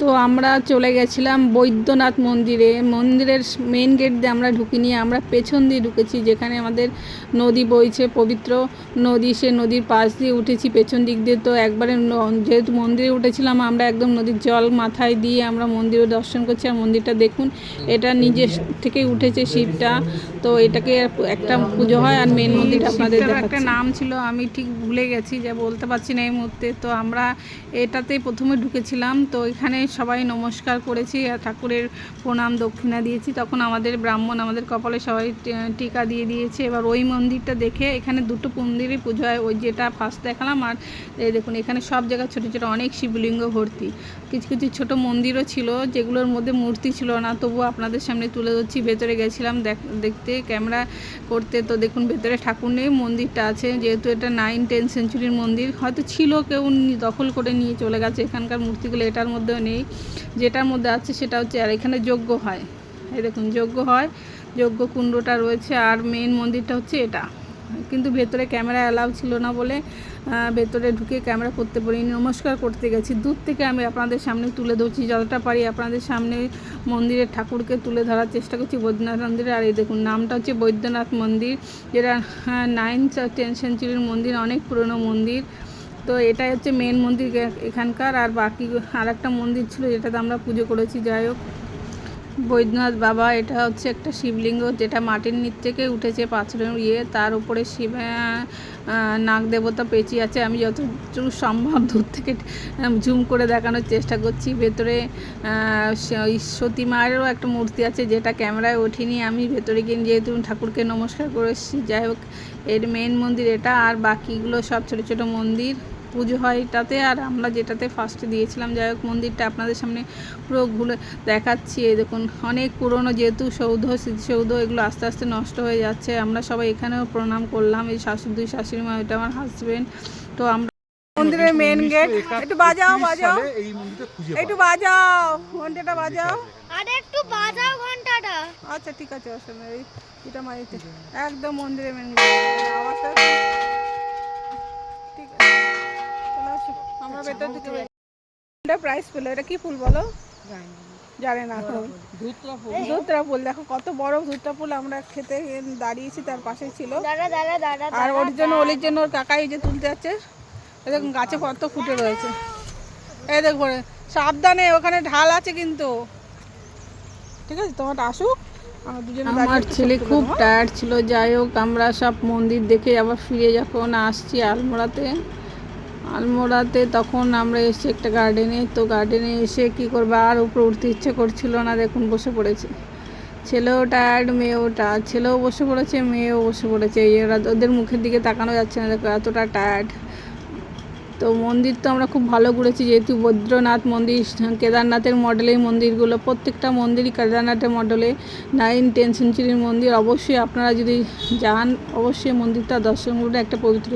তো আমরা চলে গেছিলাম বৈদ্যনাথ মন্দিরে। মন্দিরের মেন গেট দিয়ে আমরা ঢুকিনি আমরা পেছন দিয়ে ঢুকেছি যেখানে আমাদের নদী বইছে পবিত্র নদী। সে নদীর পাশ দিয়ে উঠেছি পেছন দিক দিয়ে। তো একবারে যেহেতু মন্দিরে উঠেছিলাম আমরা একদম নদীর জল মাথায় দিয়ে আমরা মন্দিরে দর্শন করছি। আর মন্দিরটা দেখুন এটা নিজের থেকেই উঠেছে শিবটা। তো এটাকে একটা পুজো হয় আর মেন মন্দির আপনাদের একটা নাম ছিল আমি ঠিক ভুলে গেছি যে বলতে পারছি না এই মুহূর্তে। তো আমরা এটাতে প্রথমে ঢুকেছিলাম। তো এখানে সবাই নমস্কার করেছি, ঠাকুরের প্রণাম দক্ষিণা দিয়েছি। তখন আমাদের ব্রাহ্মণ আমাদের কপালে সবাই টিকা দিয়ে দিয়েছে। এবার ওই মন্দিরটা দেখে এখানে দুটো মন্দিরই পুজো হয়। ওই যেটা ফার্স্ট দেখালাম আর এই দেখুন, এখানে সব জায়গায় ছোটো ছোটো অনেক শিবলিঙ্গ ভর্তি। কিছু কিছু ছোট মন্দিরও ছিল, যেগুলোর মধ্যে মূর্তি ছিল না। তবুও আপনাদের সামনে তুলে ধরছি, ভেতরে গেছিলাম দেখ- দেখতে ক্যামেরা করতে। তো দেখুন, ভেতরে ঠাকুর নেই, মন্দিরটা আছে। যেহেতু এটা নাইন টেন সেঞ্চুরির মন্দির, হয়তো ছিল, কেউ দখল করে নিয়ে চলে গেছে। এখানকার মূর্তিগুলো এটার মধ্যেও নেই। যেটার মধ্যে আছে সেটা হচ্ছে, আর এখানে যজ্ঞ হয়। এই দেখুন, যজ্ঞ হয়। যজ্ঞ কুণ্ডটা রয়েছে, আর মেন মন্দিরটা হচ্ছে এটা। কিন্তু ভেতরে ক্যামেরা অ্যালাউ ছিল না বলে ভেতরে ঢুকে ক্যামেরা করতে পারিনি। নমস্কার করতে গেছি। দূর থেকে আমি আপনাদের সামনে তুলে ধরছি, যতটা পারি আপনাদের সামনে মন্দিরের ঠাকুরকে তুলে ধরার চেষ্টা করছি বৈদ্যনাথ মন্দিরে। আর এই দেখুন, নামটা হচ্ছে বৈদ্যনাথ মন্দির, যেটা নাইন টেন সেঞ্চুরির মন্দির, অনেক পুরনো মন্দির। তো এটাই হচ্ছে মেন মন্দির এখানকার। আর বাকি আর একটা মন্দির ছিল যেটাতে আমরা পুজো করেছি, যাই হোক। বৈদ্যনাথ বাবা, এটা হচ্ছে একটা শিবলিঙ্গ, যেটা মাটির নিচ থেকে উঠেছে পাথরের ইয়ে। তার উপরে শিব নাগ দেবতা পেঁচি আছে। আমি যতটুকু সম্ভব দূর থেকে জুম করে দেখানোর চেষ্টা করছি। ভেতরে সতী মায়েরও একটা মূর্তি আছে, যেটা ক্যামেরায় ওঠিনি। আমি ভেতরে গিয়ে যেহেতু ঠাকুরকে নমস্কার করে এসেছি, যাই হোক, এর মেন মন্দির এটা। আর বাকিগুলো সব ছোটো ছোটো মন্দির। পুজো হয় এটাতে। আর আমরা যেটাতে ফার্স্টে দিয়েছিলাম যাই হোক মন্দিরটা আপনাদের সামনে পুরো ঘুরে দেখাচ্ছি। এই দেখুন অনেক পুরনো যেহেতু সৌধ স্মৃতিসৌধ এগুলো আস্তে আস্তে নষ্ট হয়ে যাচ্ছে। আমরা সবাই এখানেও প্রণাম করলাম এই শাশুড়ি দুই শাশুড়ি মা এটা আমার হাজবেন্ড তো আমরা মন্দিরের মেন গেট একটু বাজাও বাজাও। একটু বাজাও ঘন্টাটা বাজাও। আরে একটু বাজাও ঘন্টাটা। আচ্ছা ঠিক আছে অসুবিধা নেই। এটা মারিতে একদম মন্দিরের মেন গেট আওয়াজটা ঠিক আছে চলে আসো আমরা ভেতর ঢুকে এটা প্রাইস পেল এটা কি ফুল বলো? জানে না। ধুতরা ফুল। দেখো কত বড় ধুতরা ফুল আমরা খেতে দাঁড়িয়েছি তার পাশে ছিল। দাঁড়া দাঁড়া দাঁড়া আর ওর জন্য ওলির জন্য ওর কাকাই যে তুলতে যাচ্ছে দেখুন গাছে কত ফুটে রয়েছে। এই দেখো সাবধানে ওখানে ঢাল আছে কিন্তু। ঠিক আছে তোমার আসুক আমরা দুজনে আমার ছেলে খুব টায়ার্ড ছিল যাই হোক আমরা সব মন্দির দেখে আবার ফিরে যখন আসছি আলমোড়াতে। আলমোড়াতে তখন আমরা এসেছি একটা গার্ডেনে তো গার্ডেনে এসে কি করব? আর উপরে উঠতে ইচ্ছে করছিল না, দেখুন বসে পড়েছে। ছেলেও টায়ার্ড মেয়েও টায়ার্ড ছেলেও বসে পড়েছে, মেয়েও বসে পড়েছে। এই ওরা ওদের মুখের দিকে তাকানো যাচ্ছে না, দেখো এতটা টায়ার্ড তো মন্দির তো আমরা খুব ভালো ঘুরেছি, যেহেতু বদ্রনাথ মন্দির, কেদারনাথের মডেলে মন্দিরগুলো, প্রত্যেকটা মন্দিরই কেদারনাথের মডেলে নাইন টেন সেঞ্চুরির মন্দির। অবশ্যই আপনারা যদি যান, অবশ্যই মন্দিরটা দর্শন করলে একটা পবিত্র